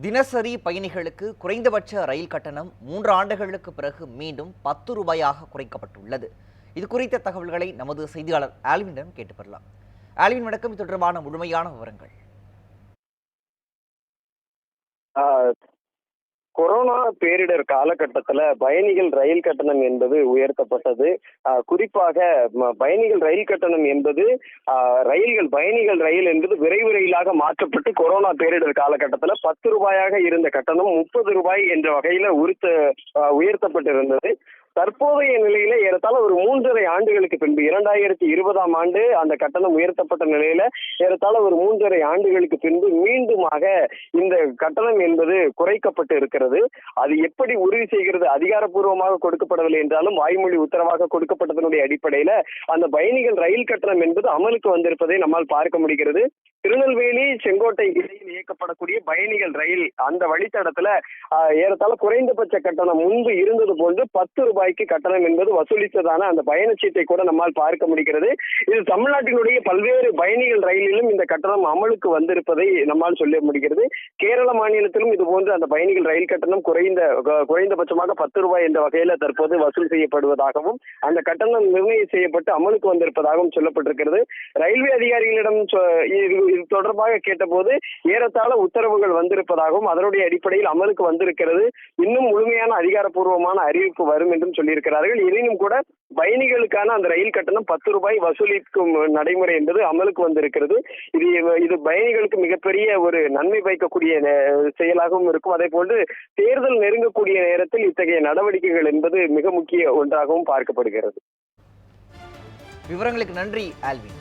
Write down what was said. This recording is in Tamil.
தினசரி பயணிகளுக்கு குறைந்தபட்ச ரயில் கட்டணம் மூன்று ஆண்டுகளுக்கு பிறகு மீண்டும் பத்து ரூபாயாக குறைக்கப்பட்டுள்ளது. இது குறித்த தகவல்களை நமது செய்தியாளர் ஆல்வினிடம் கேட்டு பெறலாம். ஆல்வின் வணக்கம். இது தொடர்பான முழுமையான விவரங்கள். ஆஹ் கொரோனா பேரிடர் காலகட்டத்துல பயணிகள் ரயில் கட்டணம் என்பது உயர்த்தப்பட்டது. ஆஹ் குறிப்பாக பயணிகள் ரயில் கட்டணம் என்பது ஆஹ் ரயில்கள் பயணிகள் ரயில் என்பது விரைவு ரயிலாக மாற்றப்பட்டு கொரோனா பேரிடர் காலகட்டத்துல பத்து ரூபாயாக இருந்த கட்டணம் முப்பது ரூபாய் என்ற வகையில உறுத்த ஆஹ் உயர்த்தப்பட்டிருந்தது. தற்போதைய நிலையில ஏறத்தாழ ஒரு மூன்றரை ஆண்டுகளுக்கு பின்பு இரண்டாயிரத்தி இருபதாம் ஆண்டு அந்த கட்டணம் உயர்த்தப்பட்ட நிலையில ஏறத்தாழ ஒரு மூன்றரை ஆண்டுகளுக்கு பின்பு மீண்டுமாக இந்த கட்டணம் என்பது குறைக்கப்பட்டு இருக்கிறது. அது எப்படி உறுதி செய்கிறது அதிகாரப்பூர்வமாக கொடுக்கப்படவில்லை என்றாலும் வாய்மொழி உத்தரவாக கொடுக்கப்பட்டதனுடைய அடிப்படையில அந்த பயணிகள் ரயில் கட்டணம் என்பது அமலுக்கு வந்திருப்பதை நம்மால் பார்க்க முடிகிறது. திருநெல்வேலி செங்கோட்டை இடையில் இயக்கப்படக்கூடிய பயணிகள் ரயில் அந்த வழித்தடத்துல ஆஹ், ஏறத்தாழ குறைந்தபட்ச கட்டணம் முன்பு இருந்தது போன்று பத்து ரூபாய் ரூபாய்க்கு கட்டணம் என்பது வசூலித்ததான அந்த பயணச்சீட்டை கூட நம்மால் பார்க்க முடிகிறது. இது தமிழ்நாட்டினுடைய பல்வேறு பயணிகள் ரயிலிலும் இந்த கட்டணம் அமலுக்கு வந்திருப்பதை நம்மால் சொல்ல முடிகிறது. கேரள மாநிலத்திலும் இதுபோன்று அந்த பயணிகள் ரயில் கட்டணம் குறைந்த குறைந்தபட்சமாக பத்து ரூபாய் என்ற வகையில தற்போது வசூல் செய்யப்படுவதாகவும் அந்த கட்டணம் நிர்ணயம் செய்யப்பட்டு அமலுக்கு வந்திருப்பதாகவும் சொல்லப்பட்டிருக்கிறது. ரயில்வே அதிகாரிகளிடம் இது இது தொடர்பாக கேட்டபோது ஏறத்தாழ உத்தரவுகள் வந்திருப்பதாகவும் அதனுடைய அடிப்படையில் அமலுக்கு வந்திருக்கிறது. இன்னும் முழுமையான அதிகாரப்பூர்வமான அறிவிப்பு வரும் என்றும் சொல்லியிருக்கிறார்கள். எனினும் கூட பயணிகளுக்கான அந்த ரயில் கட்டணம் பத்து ரூபாய் வசூலிக்கும் நடைமுறை என்பது அமலுக்கு வந்திருக்கிறது. இது இது பயணிகளுக்கு மிகப்பெரிய ஒரு நன்மை பயக்கக்கூடிய நே- செயலாகவும் இருக்கும். அதே போன்று தேர்தல் நெருங்கக்கூடிய நேரத்தில் இத்தகைய நடவடிக்கைகள் என்பது மிக முக்கிய ஒன்றாகவும் பார்க்கப்படுகிறது. விவரங்களுக்கு நன்றி ஆல்வின்.